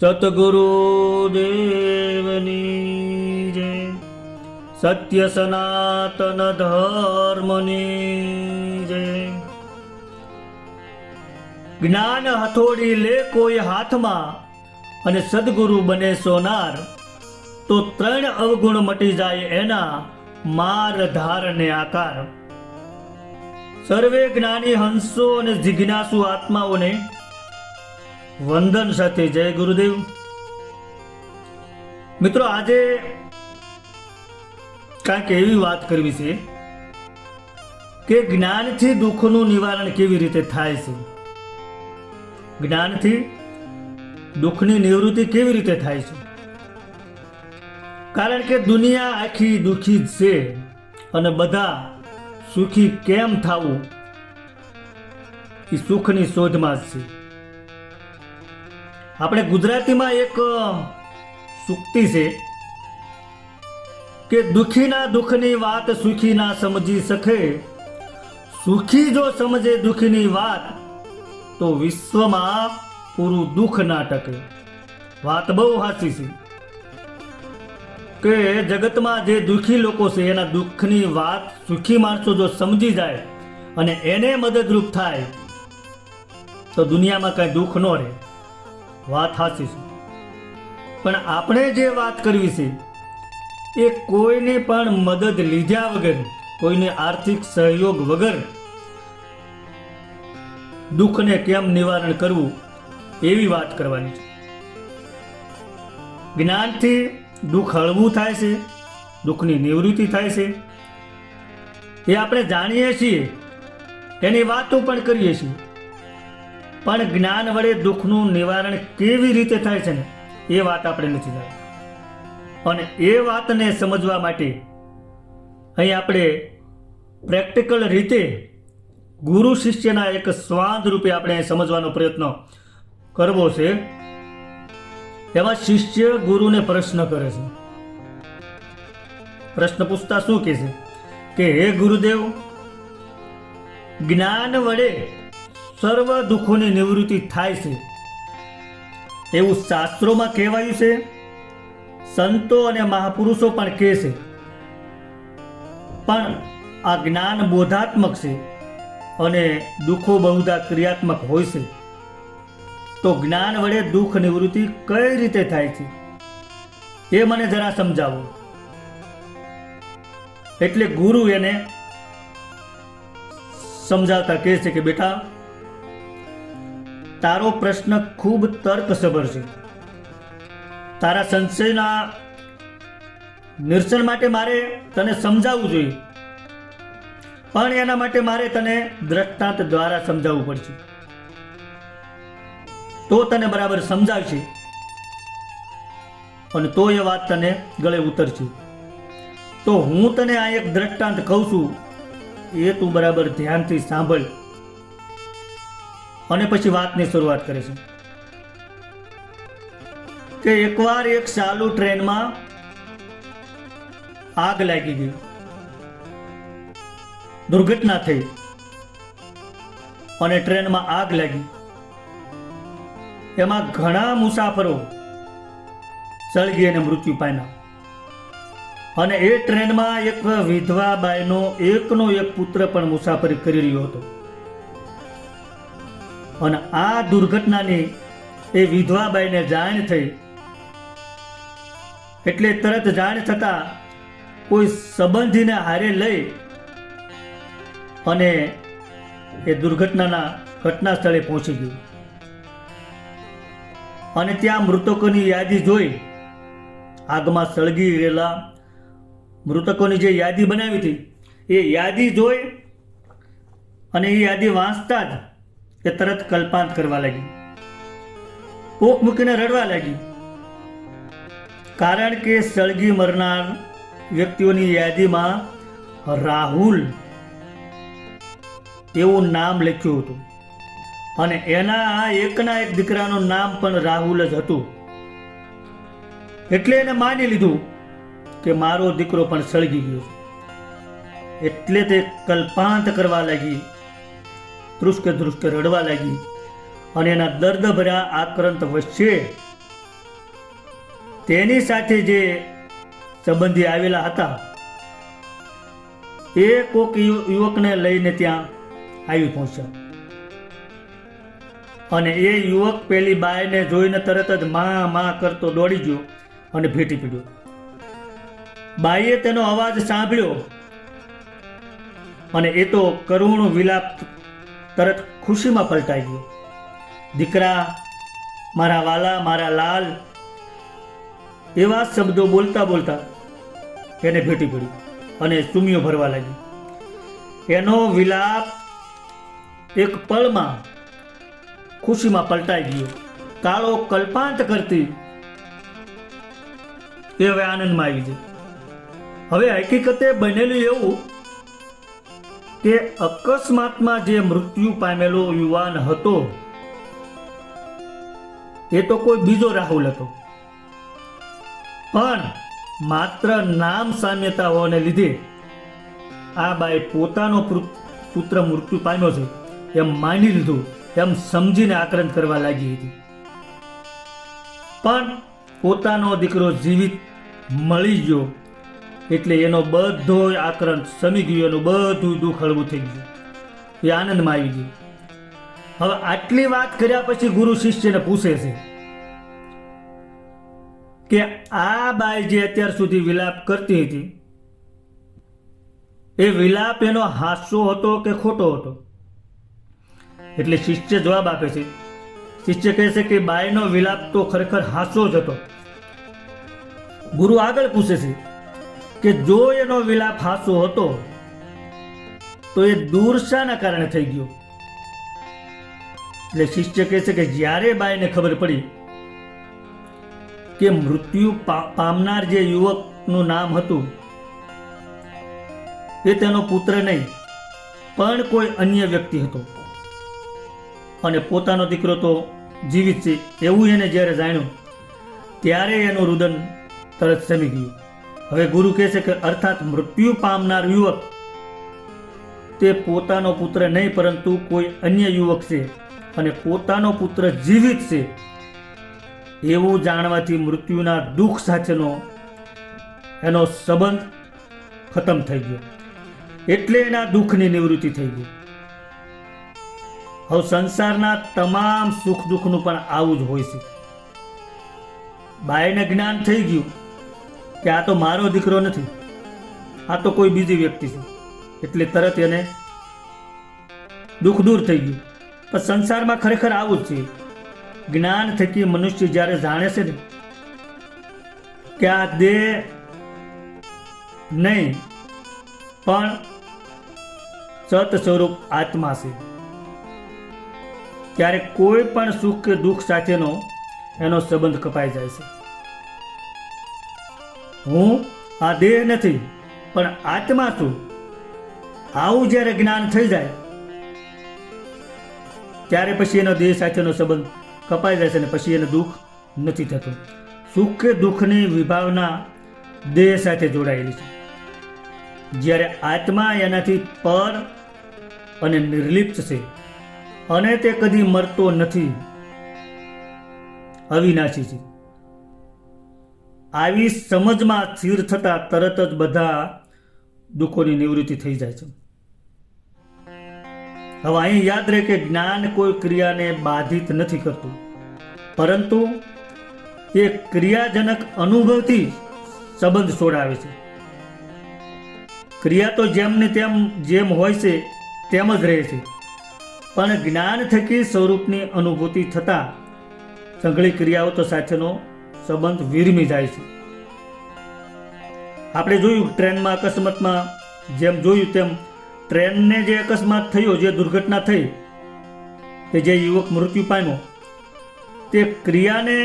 સતગુરુ દેવની જય સત્ય સનાતન ધર્મની જય જ્ઞાન હથોડી લે કોઈ હાથમાં અને સદગુરુ બને સોનાર, તો ત્રણ અવગુણ મટી જાય એના માર ધાર ને આકાર. સર્વે જ્ઞાની હંસો અને જિજ્ઞાસુ આત્માઓને વંદન સાથે જય ગુરુદેવ. મિત્રો, આજે કાંઈક એવી વાત કરવી છે કે જ્ઞાનથી દુઃખનું નિવારણ કેવી રીતે થાય છે? જ્ઞાનથી દુઃખની નિવૃત્તિ કેવી રીતે થાય છે? કારણ કે દુનિયા આખી દુઃખી જ છે અને બધા સુખી કેમ થવું? એ સુખની શોધમાં જ છે. આપણે ગુજરાતીમાં એક સુક્તિ છે કે દુઃખીના દુઃખની વાત સુખી ના સમજી શકે. સુખી જો સમજે દુઃખની વાત, તો વિશ્વમાં પૂરું દુઃખ ના ટકે. વાત બહુ હાસી છે કે જગતમાં જે દુઃખી લોકો છે, એના દુઃખની વાત સુખી માણસો જો સમજી જાય અને એને મદદરૂપ થાય, તો દુનિયામાં કાંઈ દુઃખ ન રહે. વાત છે. પણ આપણે જે વાત કરવી છે, એ કોઈને પણ મદદ લીધા વગર, કોઈને આર્થિક સહયોગ વગર દુઃખને કેમ નિવારણ કરવું, એવી વાત કરવાની છે. જ્ઞાનથી દુઃખ હળવું થાય છે, દુઃખની નિવૃત્તિ થાય છે. એ આપણે જાણીએ છીએ, એની વાતો પણ કરીએ છીએ. પણ જ્ઞાન વડે દુઃખનું નિવારણ કેવી રીતે થાય છે ને, એ વાત આપણે નથી જાણતા. અને એ વાતને સમજવા માટે અહીં આપણે પ્રેક્ટિકલ રીતે ગુરુ શિષ્યના એક સ્વાદ રૂપે આપણે સમજવાનો પ્રયત્ન કરવો છે. એમાં શિષ્ય ગુરુને પ્રશ્ન કરે છે. પ્રશ્ન પૂછતા શું કહે છે? કે, હે ગુરુદેવ, જ્ઞાન વડે સર્વ દુઃખોની નિવૃત્તિ થાય છે. એવું શાસ્ત્રોમાં કહેવાયું છે, સંતો અને મહાપુરુષો પણ કહે છે. પણ આ જ્ઞાન બોધાત્મક છે અને દુઃખો બહુધા ક્રિયાત્મક હોય છે. તો જ્ઞાન વડે દુઃખ નિવૃત્તિ કઈ રીતે થાય છે? એ મને જરા સમજાવો. એટલે ગુરુ એને સમજાવતા કહે છે કે બેટા તારો પ્રશ્ન ખૂબ તર્કસભર છે. તારા સંશયના નિરસન માટે મારે તને સમજાવવું જોઈએ. પણ એના માટે મારે તને દ્રષ્ટાંત દ્વારા સમજાવવું પડશે. તો તને બરાબર સમજાવશે. અને તો એ વાત તને ગળે ઉતરશે. તો હું તને આ એક દ્રષ્ટાંત કહું છું. એ તું બરાબર ધ્યાનથી સાંભળ. અને પછી વાતની શરૂઆત કરે છે. કે એકવાર એક ચાલુ ટ્રેનમાં આગ લાગી ગઈ. દુર્ઘટના થઈ. અને ટ્રેનમાં આગ લાગી. એમાં ઘણા મુસાફરો સળગી અને મૃત્યુ પામ્યા. અને એ ટ્રેનમાં એક વિધવા બાઈનો એકનો એક પુત્ર પણ મુસાફરી કરી રહ્યો હતો. અને આ દુર્ઘટનાની એ વિધવાબાઈને જાણ થઈ. એટલે તરત જાણ થતા કોઈ સંબંધીને હારે લઈ અને એ દુર્ઘટનાના ઘટના સ્થળે પહોંચી ગયું. અને ત્યાં મૃતકોની યાદી જોઈ આગમાં સળગી રહેલા મૃતકોની જે યાદી બનાવી હતી, એ યાદી જોઈ અને એ યાદી વાંચતા જ એ તરત કલ્પાંત કરવા લાગી. પોક મૂકીને રડવા લાગી. કારણ કે સળગી મરનાર વ્યક્તિઓની યાદીમાં રાહુલ તેવું નામ લખ્યું હતું. અને એના આ એકના એક દીકરાનું નામ પણ રાહુલ જ હતું. એટલે એને માની લીધું કે મારો દીકરો પણ સળગી ગયો એટલે તે કલ્પાંત કરવા લાગી. ધ્રુસકે ધ્રુસકે રડવા લાગી અને એના દર્દ ભર્યા આક્રાંત વચ્ચે તેની સાથે જે સંબંધી આવેલા હતા, એ કોક યુવકને લઈને ત્યાં આવી પહોંચ્યા. અને એ યુવક પેલી બાયને જોઈને તરત જ માં માં કરતો દોડી ગયો અને ભેટી પડ્યો. બાઈએ તેનો અવાજ સાંભળ્યો અને એ તો કરુણ વિલાપ તરત ખુશીમાં પલટાઈ ગયો. દીકરા, મારા વાલા, મારા લાલ, એવા શબ્દો બોલતા બોલતા એને ભેટી પડી અને સુમીઓ ભરવા લાગી એનો વિલાપ એક પળમાં ખુશીમાં પલટાઈ ગયો. કાળો કલ્પાંત કરતી એ હવે આનંદમાં આવી ગયો. હવે હકીકતે બનેલું એવું કે અકસ્માતમાં જે મૃત્યુ પામેલો યુવાન હતો, એ તો કોઈ બીજો રાહુલ હતો. પણ માત્ર નામ સામ્યતાઓને લીધે આ બાઈ પોતાનો પુત્ર મૃત્યુ પામ્યો છે, એમ માની લીધું, એમ સમજીને આક્રંદ કરવા લાગી હતી. પણ પોતાનો દીકરો જીવિત મળી ગયો. એટલે એનો બધો આક્રંદ, સમી ગયો, એનું બધું દુઃખ હળવું થઈ ગયું. એ આનંદમાં આવી ગયું. હવે આટલી વાત કર્યા પછી ગુરુ શિષ્યને પૂછે છે કે આ બાઈ જે અત્યાર સુધી વિલાપ કરતી હતી, એ વિલાપ એનો હાસ્યો હતો કે ખોટો હતો? એટલે શિષ્ય જવાબ આપે છે, શિષ્ય કહે છે કે બાઈનો વિલાપ તો ખરેખર હાસ્યો જ હતો. ગુરુ આગળ પૂછે છે કે જો એનો વિલાપ હાસો હતો, તો એ દૂરશાના કારણે થઈ ગયો. એટલે શિષ્ય કહે છે કે જ્યારે બાઈને ખબર પડી કે મૃત્યુ પામનાર જે યુવકનું નામ હતું, એ તેનો પુત્ર નહીં, પણ કોઈ અન્ય વ્યક્તિ હતો. અને પોતાનો દીકરો તો જીવિત છે, એવું એને જ્યારે જાણ્યું, ત્યારે એનું રુદન તરત સમી ગયું. હવે ગુરુ કહે છે કે અર્થાત મૃત્યુ પામનાર યુવક તે પોતાનો પુત્ર નહીં, પરંતુ કોઈ અન્ય યુવક છે અને પોતાનો પુત્ર જીવિત છે. એવું જાણવાથી મૃત્યુના દુઃખ સાથેનો એનો સંબંધ ખતમ થઈ ગયો. એટલે એના દુઃખની નિવૃત્તિ થઈ ગઈ. હવે સંસારના તમામ સુખ દુઃખનું પણ આવું જ હોય છે. બાયને જ્ઞાન થઈ ગયું. કે આ તો મારો દીકરો નથી. આ તો કોઈ બીજી વ્યક્તિ છે. એટલે તરત એને દુઃખ દૂર થઈ ગયું. પણ સંસારમાં ખરેખર આવું જ છે. જ્ઞાન થકી મનુષ્ય જ્યારે જાણે છે ને, કે આ દેહ નહીં, પણ સત સ્વરૂપ આત્મા છે. ત્યારે કોઈ પણ સુખ કે દુઃખ સાથેનો એનો સંબંધ કપાઈ જાય છે. હું આ દેહ નથી, પણ આત્મા છું. આવું જ્યારે જ્ઞાન થઈ જાય, ત્યારે પછી એનો દેહ સાથેનો સંબંધ કપાઈ જાય છે અને પછી એને દુઃખ નથી થતું. સુખ કે દુઃખની વિભાવના દેહ સાથે જોડાયેલી છે. જ્યારે આત્મા એનાથી પર અને નિર્લિપ્ત છે, અને તે કદી મરતો નથી, અવિનાશી છે. આવી સમજમાં સ્થિર થતા તરત જ બધા દુઃખોની નિવૃત્તિ થઈ જાય છે. હવે અહીં યાદ રહે કે જ્ઞાન કોઈ ક્રિયાને બાધિત નથી કરતું. પરંતુ એ ક્રિયાજનક અનુભવથી સંબંધ છોડાવે છે. ક્રિયા તો જેમને તેમ જેમ હોય છે, તેમ જ રહે છે. પણ જ્ઞાન થકી સ્વરૂપની અનુભૂતિ થતાં સંઘળી ક્રિયાઓ તો સાથેનો સંબંધ વિરમી જાય છે. આપણે જોયું ટ્રેનમાં અકસ્માતમાં, જેમ જોયું તેમ ટ્રેનને જે અકસ્માત થયો, જે દુર્ઘટના થઈ, કે જે યુવક મૃત્યુ પામ્યો, તે ક્રિયાને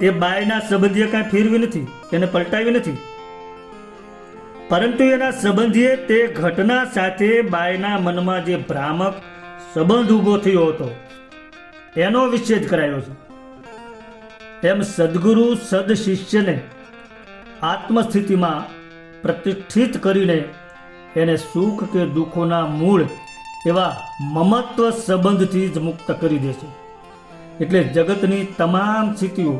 એ બાયના સંબંધીએ કાંઈ ફેરવી નથી, એને પલટાવી નથી. પરંતુ એના સંબંધીએ તે ઘટના સાથે બાયના મનમાં જે ભ્રામક સંબંધ ઊભો થયો હતો, એનો વિચ્છેદ કરાયો છે. એમ સદગુરુ સદ શિષ્યને આત્મસ્થિતિમાં પ્રતિષ્ઠિત કરીને એને સુખ કે દુઃખોના મૂળ એવા મમત્વ સંબંધથી જ મુક્ત કરી દે છે. એટલે જગતની તમામ સ્થિતિઓ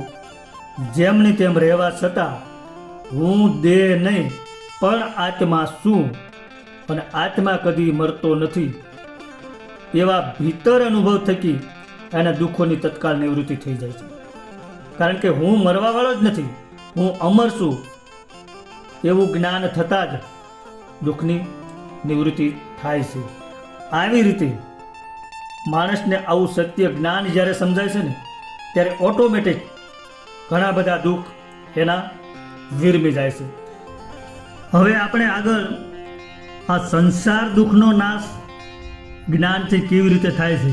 જેમની તેમ રહેવા છતાં હું દેહ નહીં, પણ આત્મા શું અને આત્મા કદી મરતો નથી એવા ભીતર અનુભવ થકી એના દુઃખોની તત્કાળ નિવૃત્તિ થઈ જાય છે. કારણ કે હું મરવાવાળો જ નથી. હું અમર છું. એવું જ્ઞાન થતાં જ દુઃખની નિવૃત્તિ થાય છે. આવી રીતે માણસને આવું સત્ય જ્ઞાન જ્યારે સમજાય છે ને, ત્યારે ઓટોમેટિક ઘણા બધા દુઃખ એના વિરમી જાય છે. હવે આપણે આગળ આ સંસાર દુઃખનો નાશ જ્ઞાનથી કેવી રીતે થાય છે,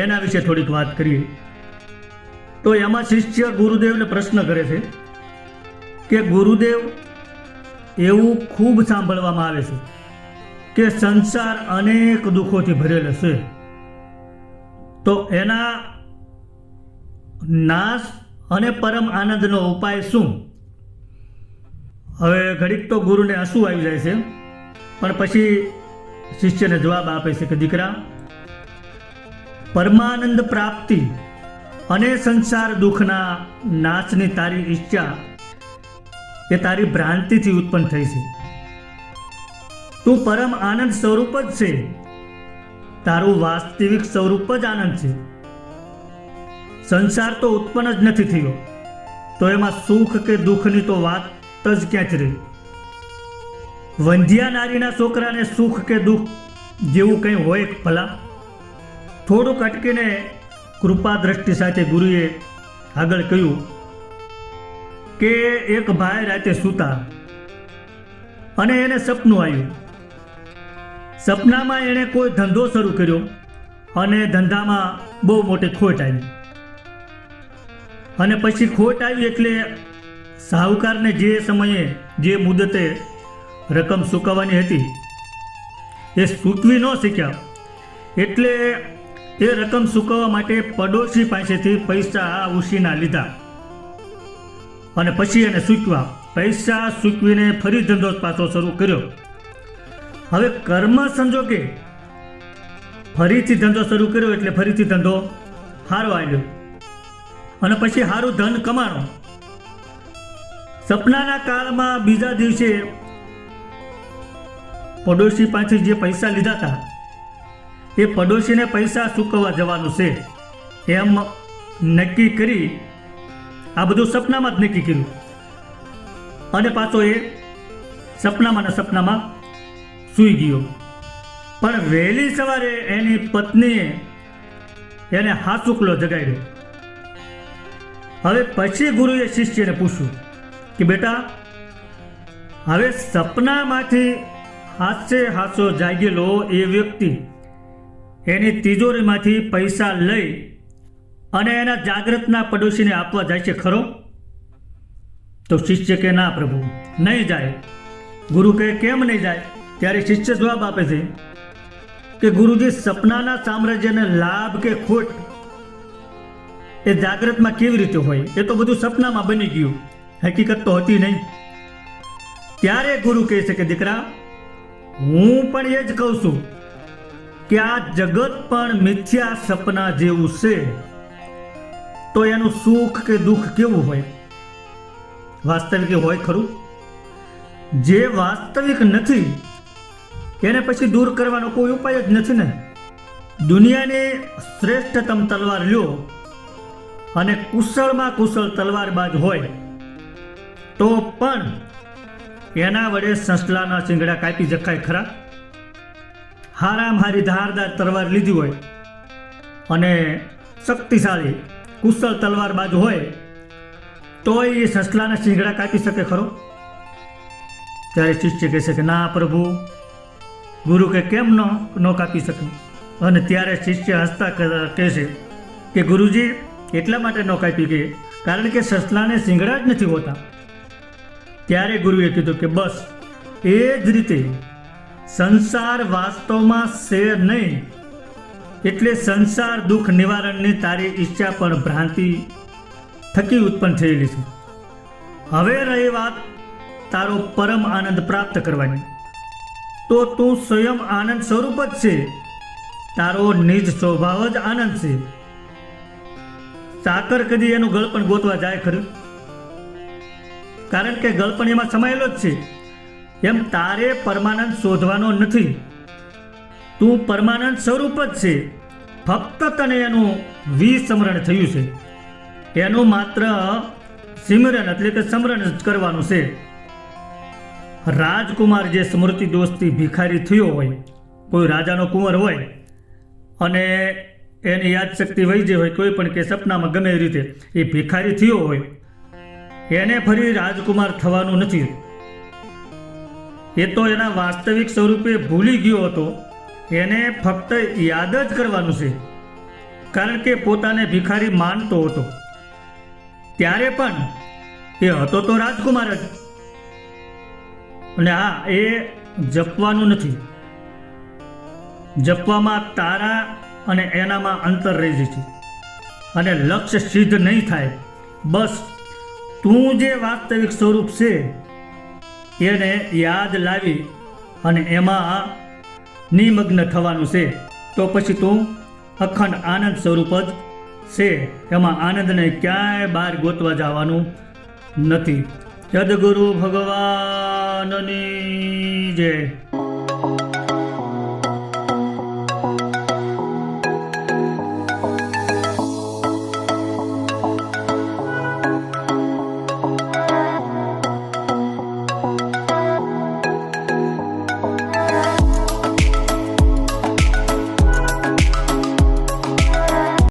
એના વિશે થોડીક વાત કરીએ. તો એમાં શિષ્ય ગુરુદેવને પ્રશ્ન કરે છે કે ગુરુદેવ, એવું ખૂબ સાંભળવામાં આવે છે કે સંસાર અનેક દુઃખોથી ભરેલો છે. તો એના નાશ અને પરમ આનંદનો ઉપાય શું? હવે ઘડીક તો ગુરુને હસવું આવી જાય છે, પણ પછી શિષ્યને જવાબ આપે છે કે દીકરા, પરમાનંદ પ્રાપ્તિ અને સંસાર દુઃખના નાશની તારી ઈચ્છા એ તારી ભ્રાંતિથી ઉત્પન્ન થઈ છે. તું પરમ આનંદ સ્વરૂપ જ છે. તારું વાસ્તવિક સ્વરૂપ જ આનંદ છે. સંસાર તો ઉત્પન્ન જ નથી થયો. તો એમાં સુખ કે દુઃખની તો વાત જ ક્યાંથી રહી. વંધ્યા નારીના છોકરાને સુખ કે દુઃખ જેવું કંઈ હોય ભલા? થોડુંક અટકીને કૃપા દ્રષ્ટિ સાથે ગુરુએ આગળ કહ્યું કે એક ભાઈ રાતે સૂતા અને એને સપનું આવ્યું. સપનામાં એણે કોઈ ધંધો શરૂ કર્યો અને ધંધામાં બહુ મોટી ખોટ આવી. અને પછી ખોટ આવી એટલે સાહુકારને જે સમયે જે મુદતે રકમ ચૂકવવાની હતી, એ ચૂકવી ન શીખ્યા એટલે એ રકમ ચૂકવવા માટે પડોશી પાસેથી પૈસા ઉછીના લીધા. અને પછી એને સૂચવા, પૈસા ચૂકવીને ફરી ધંધો પાછો શરૂ કર્યો. હવે કર્મ સંજોગે ફરીથી ધંધો શરૂ કર્યો એટલે ફરીથી ધંધો સારો આવ્યો અને પછી સારું ધન કમાણો. સપનાના કાળમાં બીજા દિવસે પડોશી પાસેથી જે પૈસા લીધા હતા એ પડોશીને પૈસા ચૂકવવા જવાનું છે. એમ નક્કી કરી આ બધું સપનામાં જ નક્કી કર્યું. અને પાછો એ સપનામાં ને સપનામાં સૂઈ ગયો. પણ વહેલી સવારે એની પત્નીએ એને હાસુકલો જગાડ્યો. હવે પછી ગુરુએ શિષ્યને પૂછ્યું કે, બેટા, હવે સપનામાંથી હાસ્ય હાસો જાગેલો એ વ્યક્તિ એની તિજોરીમાંથી પૈસા લઈ અને એના જાગ્રતના પડોશીને આપવા જાય છે ખરો? તો શિષ્ય કે ના પ્રભુ, નહીં જાય. ગુરુ કહે, કેમ નહીં જાય? ત્યારે શિષ્ય જવાબ આપે છે કે ગુરુજી, સપનાના સામ્રાજ્યને લાભ કે ખોટ એ જાગ્રતમાં કેવી રીતે હોય? એ તો બધું સપનામાં બની ગયું. હકીકત તો હતી નહીં. ત્યારે ગુરુ કહે છે કે, દીકરા, હું પણ એ જ કહું છું. કે આ જગત પણ મિથ્યા સપના જેવું છે? તો એનું સુખ કે દુઃખ કેવું હોય? વાસ્તવિક હોય ખરું? જે વાસ્તવિક નથી, એને પછી દૂર કરવાનો કોઈ ઉપાય જ નથી ને. દુનિયાને શ્રેષ્ઠતમ તલવાર લ્યો, અને કુશળમાં કુશળ તલવારબાજ હોય, તો પણ એના વડે સસલાના ચીંગડા કાપી જખાય ખરા? હારામ હારી ધારદાર તલવાર લીધી હોય અને શક્તિશાળી કુશળ તલવાર બાજુ હોય, તોય એ સસલાના શીંગડા કાપી શકે ખરો? ત્યારે શિષ્ય કહે છે કે ના પ્રભુ, ગુરુ કે કેમ ન ન કાપી શકે? અને ત્યારે શિષ્ય હસતા કહે છે કે ગુરુજી, એટલા માટે ન કાપી કે, કારણ કે સસલાને શિંગડા જ નથી હોતા. ત્યારે ગુરુએ કીધું કે બસ, એ જ રીતે સંસાર વાસ્તવમાં શેર નહીં. એટલે સંસાર દુઃખ નિવારણની તારી ઈચ્છા પણ ભ્રાંતિ થકી ઉત્પન્ન થયેલી છે. હવે રહી વાત તારો પરમ આનંદ પ્રાપ્ત કરવાની. તો તું સ્વયં આનંદ સ્વરૂપ જ છે. તારો નિજ સ્વભાવ જ આનંદ છે. સાકર કદી એનું ગળપણ ગોતવા જાય ખરું? કારણ કે ગળપણ એમાં સમાયેલો જ છે. એમ તારે પરમાનંદ શોધવાનો નથી. તું પરમાનંદ સ્વરૂપ જ છે. ફક્ત તને એનું વિસ્મરણ થયું છે. એનું માત્ર સિમરન એટલે કે સમરણ જ કરવાનું છે. રાજકુમાર જે સ્મૃતિ દોસ્તી ભિખારી થયો હોય, કોઈ રાજાનો કુંવર હોય, અને એની યાદશક્તિ વહી જે હોય, કોઈ પણ કે સપનામાં ગમે એ રીતે એ ભિખારી થયો હોય, એને ફરી રાજકુમાર થવાનું નથી. એ તો એના વાસ્તવિક સ્વરૂપે ભૂલી ગયો હતો. એને ફક્ત યાદ જ કરવાનું છે. કારણ કે પોતાને ભિખારી માનતો હતો. ત્યારે પણ એ હતો તો રાજકુમાર જ. અને હા, એ જપવાનું નથી. જપવામાં તારા અને એનામાં અંતર રહી જાય છે. અને લક્ષ્ય સિદ્ધ નહીં થાય. બસ, તું જે વાસ્તવિક સ્વરૂપ છે એને યાદ લાવી અને એમાં નિમગ્ન થવાનું છે. તો પછી તું અખંડ આનંદ સ્વરૂપ જ છે. એમાં આનંદને ક્યાંય બહાર ગોતવા જવાનું નથી. જદગુરુ ભગવાનની જય.